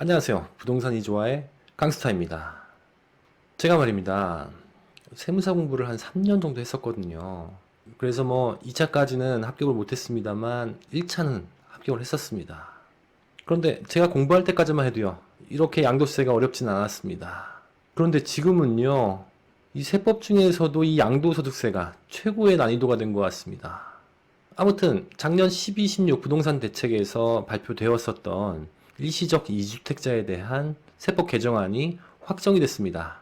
안녕하세요. 부동산 이조화의 강스타입니다. 제가 말입니다. 세무사 공부를 한 3년 정도 했었거든요. 그래서 뭐 2차까지는 합격을 못했습니다만 1차는 합격을 했었습니다. 그런데 제가 공부할 때까지만 해도요. 이렇게 양도세가 어렵진 않았습니다. 그런데 지금은요. 이 세법 중에서도 이 양도소득세가 최고의 난이도가 된 것 같습니다. 아무튼 작년 12, 16 부동산 대책에서 발표되었었던 일시적 2주택자에 대한 세법 개정안이 확정이 됐습니다.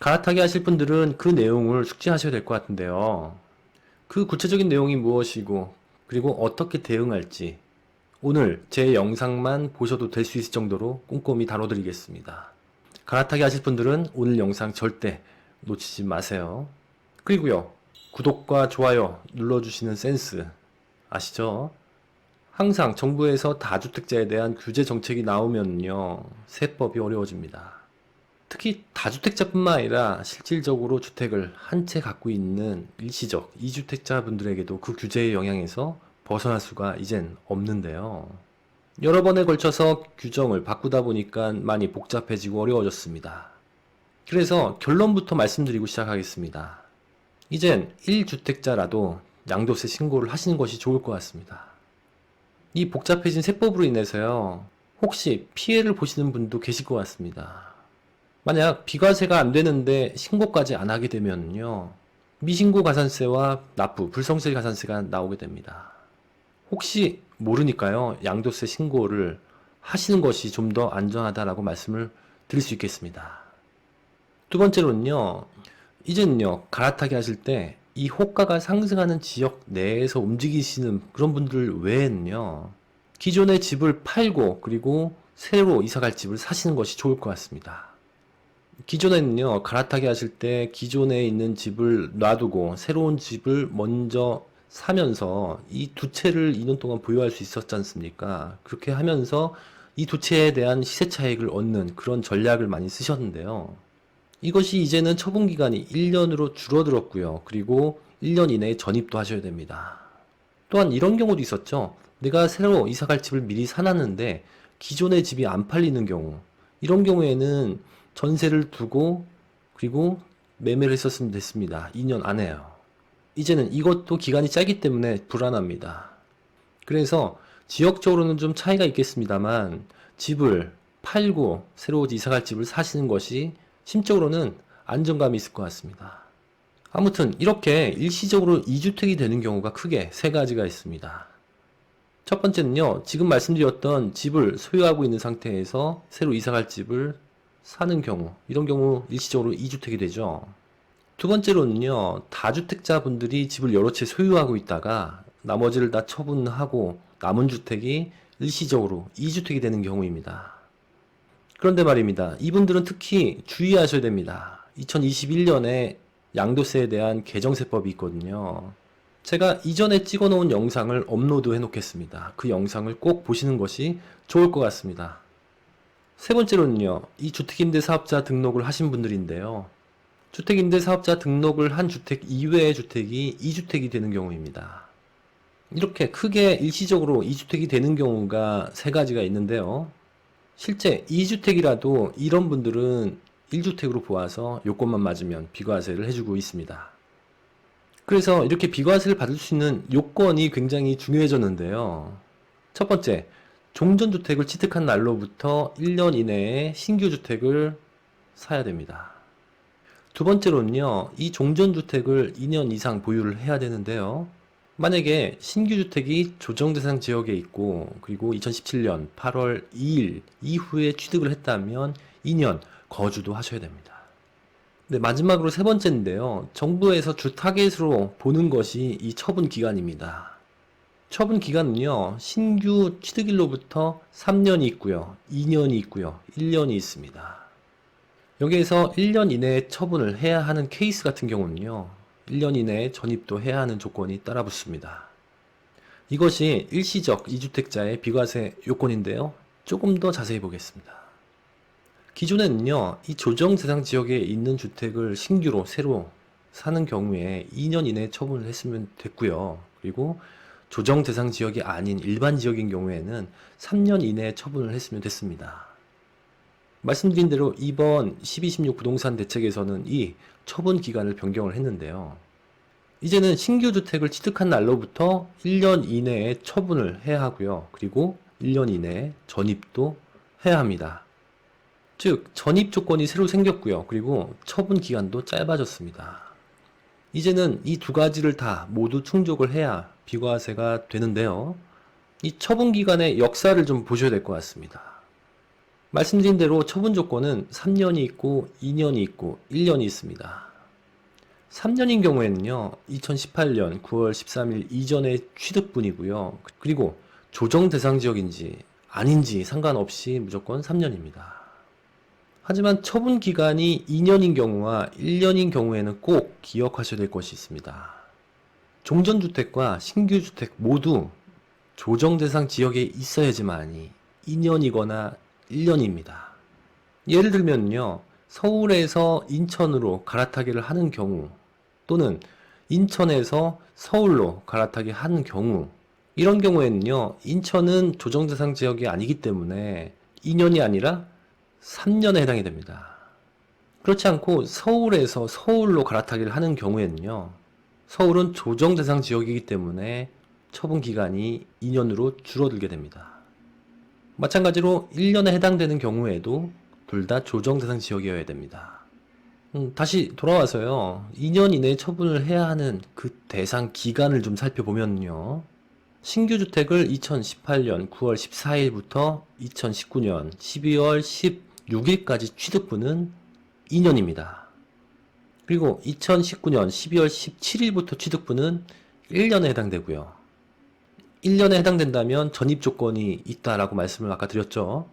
갈아타기 하실 분들은 그 내용을 숙지하셔야 될 것 같은데요. 그 구체적인 내용이 무엇이고 그리고 어떻게 대응할지 오늘 제 영상만 보셔도 될 수 있을 정도로 꼼꼼히 다뤄드리겠습니다. 갈아타기 하실 분들은 오늘 영상 절대 놓치지 마세요. 그리고요, 구독과 좋아요 눌러주시는 센스 아시죠? 항상 정부에서 다주택자에 대한 규제 정책이 나오면요, 세법이 어려워집니다. 특히 다주택자뿐만 아니라 실질적으로 주택을 한 채 갖고 있는 일시적 2주택자 분들에게도 그 규제의 영향에서 벗어날 수가 이젠 없는데요. 여러 번에 걸쳐서 규정을 바꾸다 보니까 많이 복잡해지고 어려워졌습니다. 그래서 결론부터 말씀드리고 시작하겠습니다. 이젠 1주택자라도 양도세 신고를 하시는 것이 좋을 것 같습니다. 이 복잡해진 세법으로 인해서요, 혹시 피해를 보시는 분도 계실 것 같습니다. 만약 비과세가 안 되는데 신고까지 안 하게 되면요, 미신고 가산세와 납부, 불성세 가산세가 나오게 됩니다. 혹시 모르니까요, 양도세 신고를 하시는 것이 좀 더 안전하다라고 말씀을 드릴 수 있겠습니다. 두 번째로는요, 이제는요, 갈아타기 하실 때 이 호가가 상승하는 지역 내에서 움직이시는 그런 분들 외에는요, 기존의 집을 팔고 그리고 새로 이사갈 집을 사시는 것이 좋을 것 같습니다. 기존에는요, 갈아타기 하실 때 기존에 있는 집을 놔두고 새로운 집을 먼저 사면서 이 두 채를 2년 동안 보유할 수 있었지 않습니까? 그렇게 하면서 이 두 채에 대한 시세 차익을 얻는 그런 전략을 많이 쓰셨는데요. 이것이 이제는 처분 기간이 1년으로 줄어들었고요. 그리고 1년 이내에 전입도 하셔야 됩니다. 또한 이런 경우도 있었죠. 내가 새로 이사갈 집을 미리 사놨는데 기존의 집이 안 팔리는 경우. 이런 경우에는 전세를 두고 그리고 매매를 했었으면 됐습니다. 2년 안에요. 이제는 이것도 기간이 짧기 때문에 불안합니다. 그래서 지역적으로는 좀 차이가 있겠습니다만 집을 팔고 새로 이사갈 집을 사시는 것이 심적으로는 안정감이 있을 것 같습니다. 아무튼 이렇게 일시적으로 2주택이 되는 경우가 크게 세 가지가 있습니다. 첫 번째는요, 지금 말씀드렸던 집을 소유하고 있는 상태에서 새로 이사갈 집을 사는 경우, 이런 경우 일시적으로 2주택이 되죠. 두 번째로는요, 다주택자 분들이 집을 여러 채 소유하고 있다가 나머지를 다 처분하고 남은 주택이 일시적으로 2주택이 되는 경우입니다. 그런데 말입니다. 이분들은 특히 주의하셔야 됩니다. 2021년에 양도세에 대한 개정세법이 있거든요. 제가 이전에 찍어 놓은 영상을 업로드 해 놓겠습니다. 그 영상을 꼭 보시는 것이 좋을 것 같습니다. 세 번째로는요, 이 주택임대 사업자 등록을 하신 분들인데요. 주택임대 사업자 등록을 한 주택 이외의 주택이 2주택이 되는 경우입니다. 이렇게 크게 일시적으로 2주택이 되는 경우가 세 가지가 있는데요. 실제 2주택이라도 이런 분들은 1주택으로 보아서 요건만 맞으면 비과세를 해주고 있습니다. 그래서 이렇게 비과세를 받을 수 있는 요건이 굉장히 중요해졌는데요. 첫 번째, 종전주택을 취득한 날로부터 1년 이내에 신규 주택을 사야 됩니다. 두 번째로는요, 이 종전주택을 2년 이상 보유를 해야 되는데요. 만약에 신규 주택이 조정 대상 지역에 있고 그리고 2017년 8월 2일 이후에 취득을 했다면 2년 거주도 하셔야 됩니다. 네, 마지막으로 세 번째인데요. 정부에서 주 타겟으로 보는 것이 이 처분 기간입니다. 처분 기간은요. 신규 취득일로부터 3년이 있고요. 2년이 있고요. 1년이 있습니다. 여기에서 1년 이내에 처분을 해야 하는 케이스 같은 경우는요. 1년 이내에 전입도 해야 하는 조건이 따라 붙습니다. 이것이 일시적 2주택자의 비과세 요건인데요. 조금 더 자세히 보겠습니다. 기존에는요, 이 조정 대상 지역에 있는 주택을 신규로 새로 사는 경우에 2년 이내에 처분을 했으면 됐고요. 그리고 조정 대상 지역이 아닌 일반 지역인 경우에는 3년 이내에 처분을 했으면 됐습니다. 말씀드린 대로 이번 1216 부동산 대책에서는 이 처분 기간을 변경을 했는데요. 이제는 신규 주택을 취득한 날로부터 1년 이내에 처분을 해야 하고요. 그리고 1년 이내에 전입도 해야 합니다. 즉, 전입 조건이 새로 생겼고요. 그리고 처분 기간도 짧아졌습니다. 이제는 이 두 가지를 다 모두 충족을 해야 비과세가 되는데요. 이 처분 기간의 역사를 좀 보셔야 될 것 같습니다. 말씀드린 대로 처분 조건은 3년이 있고 2년이 있고 1년이 있습니다. 3년인 경우에는요, 2018년 9월 13일 이전의 취득분이고요. 그리고 조정 대상 지역인지 아닌지 상관없이 무조건 3년입니다. 하지만 처분 기간이 2년인 경우와 1년인 경우에는 꼭 기억하셔야 될 것이 있습니다. 종전주택과 신규주택 모두 조정 대상 지역에 있어야지만이 2년이거나 1년입니다. 예를 들면요, 서울에서 인천으로 갈아타기를 하는 경우, 또는 인천에서 서울로 갈아타기 하는 경우, 이런 경우에는요, 인천은 조정 대상 지역이 아니기 때문에 2년이 아니라 3년에 해당이 됩니다. 그렇지 않고 서울에서 서울로 갈아타기를 하는 경우에는요, 서울은 조정 대상 지역이기 때문에 처분 기간이 2년으로 줄어들게 됩니다. 마찬가지로 1년에 해당되는 경우에도 둘 다 조정 대상 지역이어야 됩니다. 음, 다시 돌아와서요. 2년 이내에 처분을 해야 하는 그 대상 기간을 좀 살펴보면요. 신규 주택을 2018년 9월 14일부터 2019년 12월 16일까지 취득분은 2년입니다. 그리고 2019년 12월 17일부터 취득분은 1년에 해당되고요. 1년에 해당된다면 전입 조건이 있다라고 말씀을 아까 드렸죠.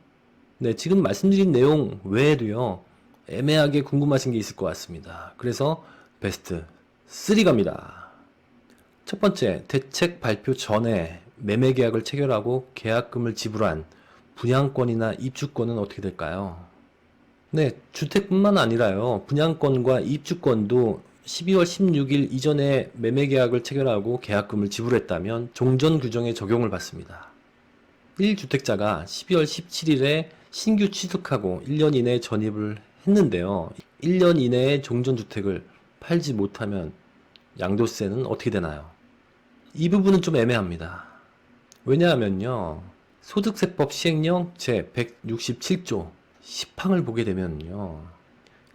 네, 지금 말씀드린 내용 외에도요, 애매하게 궁금하신 게 있을 것 같습니다. 그래서 베스트 3 갑니다. 첫 번째, 대책 발표 전에 매매 계약을 체결하고 계약금을 지불한 분양권이나 입주권은 어떻게 될까요? 네, 주택뿐만 아니라요, 분양권과 입주권도 12월 16일 이전에 매매 계약을 체결하고 계약금을 지불했다면 종전 규정에 적용을 받습니다. 1주택자가 12월 17일에 신규 취득하고 1년 이내에 전입을 했는데요. 1년 이내에 종전주택을 팔지 못하면 양도세는 어떻게 되나요? 이 부분은 좀 애매합니다. 왜냐하면요. 소득세법 시행령 제 167조 10항을 보게 되면요.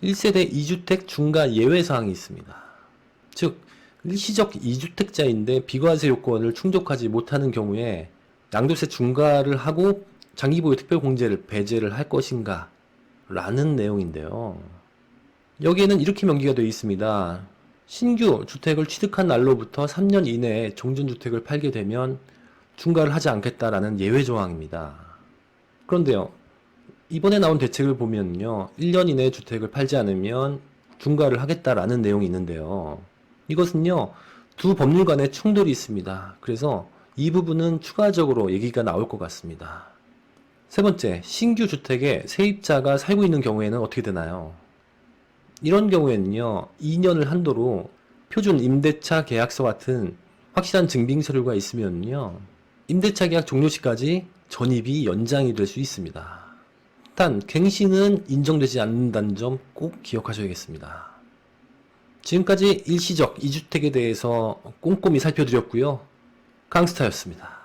1세대 2주택 중과 예외 사항이 있습니다. 즉, 일시적 2주택자인데 비과세 요건을 충족하지 못하는 경우에 양도세 중과를 하고 장기보유 특별공제를 배제를 할 것인가 라는 내용인데요. 여기에는 이렇게 명기가 되어 있습니다. 신규 주택을 취득한 날로부터 3년 이내에 종전주택을 팔게 되면 중과를 하지 않겠다라는 예외 조항입니다. 그런데요, 이번에 나온 대책을 보면요. 1년 이내에 주택을 팔지 않으면 중과를 하겠다라는 내용이 있는데요. 이것은요. 두 법률 간에 충돌이 있습니다. 그래서 이 부분은 추가적으로 얘기가 나올 것 같습니다. 세 번째, 신규 주택에 세입자가 살고 있는 경우에는 어떻게 되나요? 이런 경우에는요, 2년을 한도로 표준 임대차 계약서 같은 확실한 증빙 서류가 있으면요, 임대차 계약 종료 시까지 전입이 연장이 될 수 있습니다. 단, 갱신은 인정되지 않는다는 점 꼭 기억하셔야겠습니다. 지금까지 일시적 2주택에 대해서 꼼꼼히 살펴드렸고요. 강스타였습니다.